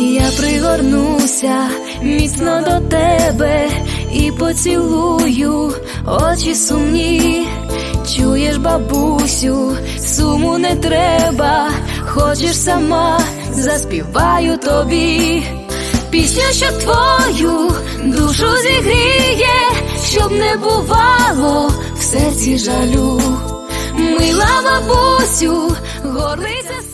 Я пригорнуся міцно до тебе і поцілую очі сумні. Чуєш, бабусю, суму не треба, хочеш сама, заспіваю тобі. Пісня, що твою душу зігріє, щоб не бувало в серці жалю. Мила бабусю, горлиця